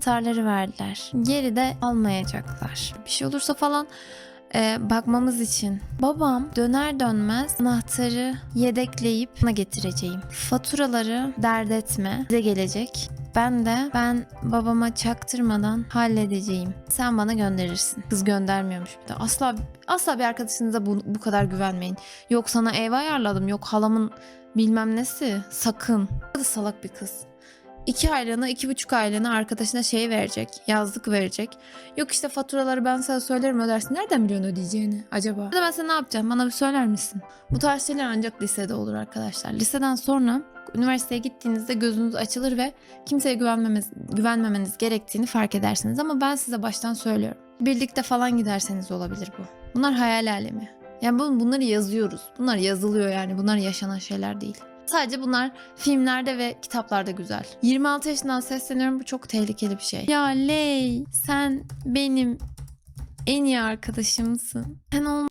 anahtarları verdiler. Geri de almayacaklar. Bir şey olursa falan e, bakmamız için. Babam döner dönmez anahtarı yedekleyip bana getireceğim. Faturaları dert etme. Bize gelecek. Ben de ben babama çaktırmadan halledeceğim. Sen bana gönderirsin. Kız göndermiyormuş bir de. Asla asla bir arkadaşınıza bu, bu kadar güvenmeyin. Yok sana ev ayarladım. Yok halamın bilmem nesi. Sakın. Bu salak bir kız. İki aylığına, iki buçuk aylığına arkadaşına şey verecek. Yazlık verecek. Yok işte faturaları ben sana söylerim ödersin. Nereden biliyorsun ödeyeceğini acaba? Ya da ben sana ne yapacağım? Bana bir söyler misin? Bu tarz şeyler ancak lisede olur arkadaşlar. Liseden sonra üniversiteye gittiğinizde gözünüz açılır ve kimseye güvenmemeniz, güvenmemeniz gerektiğini fark edersiniz. Ama ben size baştan söylüyorum. Birlikte falan giderseniz olabilir bu. Bunlar hayal alemi. Yani bu- bunları yazıyoruz. Bunlar yazılıyor yani. Bunlar yaşanan şeyler değil. Sadece bunlar filmlerde ve kitaplarda güzel. 26 yaşından sesleniyorum bu çok tehlikeli bir şey. Ya Ley sen benim en iyi arkadaşımsın. Sen olmazsan